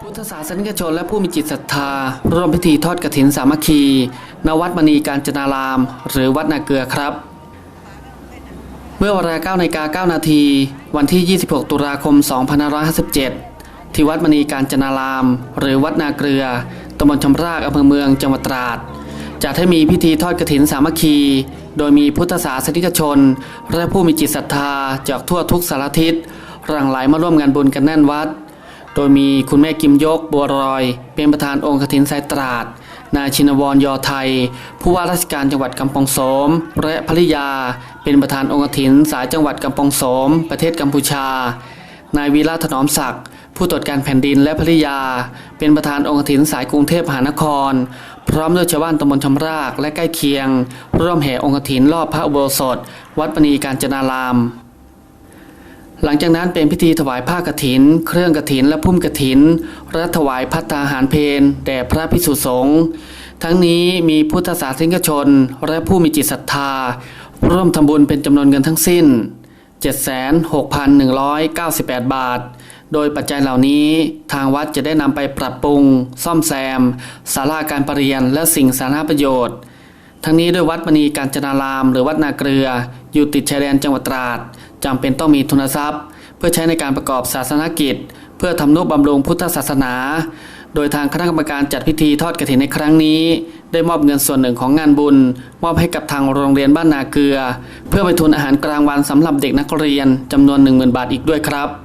พุทธศาสนิกชนและผู้มีจิตศรัทธา ร่วมพิธีทอดกฐินสามัคคี ณ วัดมณีการจนาราม หรือวัดนาเกลือครับ เมื่อเวลา9นาฬิกา9นาที วันที่ 26 ตุลาคม 2557 ที่วัดมณีการจนาราม หรือวัดนาเกลือำบลชำรากอำเภอเมืองจังหวัดตราดจัดให้มีพิธีทอดกฐินสามัคคี โดยมีพุทธศาสนิกชน และผู้มีจิตศรัทธาจากทั่วทุกสารทิศหลั่งไหลมาร่วมงานบุญกันแน่นวัด โดยมีคุณแม่กิมยกบัวรอย เป็นประธานองค์กฐินสายตราด นายชินวรยอไทย ผู้ว่าราชการจังหวัดกำปองโสม และภริยา เป็นประธานองค์กฐินสายจังหวัดกำปองโสม ประเทศกัมพูชา นายวีระถนอมศักดิ์ผู้ตรวจการแผ่นดินและภริยา เป็นประธานองค์กฐินสายกรุงเทพมหานคร พร้อมด้วยชาวบ้านตำบลชำรากและใกล้เคียง ร่วมแห่องค์กฐินรอบพระอุโบสถ วัดปณีการจนาราม หลังจากนั้นเป็นพิธีถวายผ้ากฐิน เครื่องกฐินและพุ่มกฐินและถวายพัตตาหารเพนแด่พระภิกษุสงฆ์ทั้งนี้มีพุทธศาสนิกชน และผู้มีจิตศรัทธา ร่วมทำบุญเป็นจำนวนเงินทั้งสิ้น 76,198 บาท โดยปัจจัยเหล่านี้ทางวัดจะได้นำไปปรับปรุง ซ่อมแซมศาลาการประเรียนและสิ่งสาธารณประโยชน์ ทั้งนี้ด้วยวัดมณีการจนาราม หรือวัดนาเกลือ อยู่ติดชายแดนจังหวัดตราดจำเป็นต้องมีทุนทรัพย์ เพื่อใช้ในการประกอบศาสนกิจ เพื่อทำนุบำรุงพุทธศาสนา โดยทางคณะกรรมการจัดพิธีทอดกฐินในครั้งนี้ ได้มอบเงินส่วนหนึ่งของงานบุญ มอบให้กับทางโรงเรียนบ้านนาเกลือ เพื่อไปทุนอาหารกลางวันสำหรับเด็กนักเรียนจำนวน 10,000 บาทอีกด้วยครับ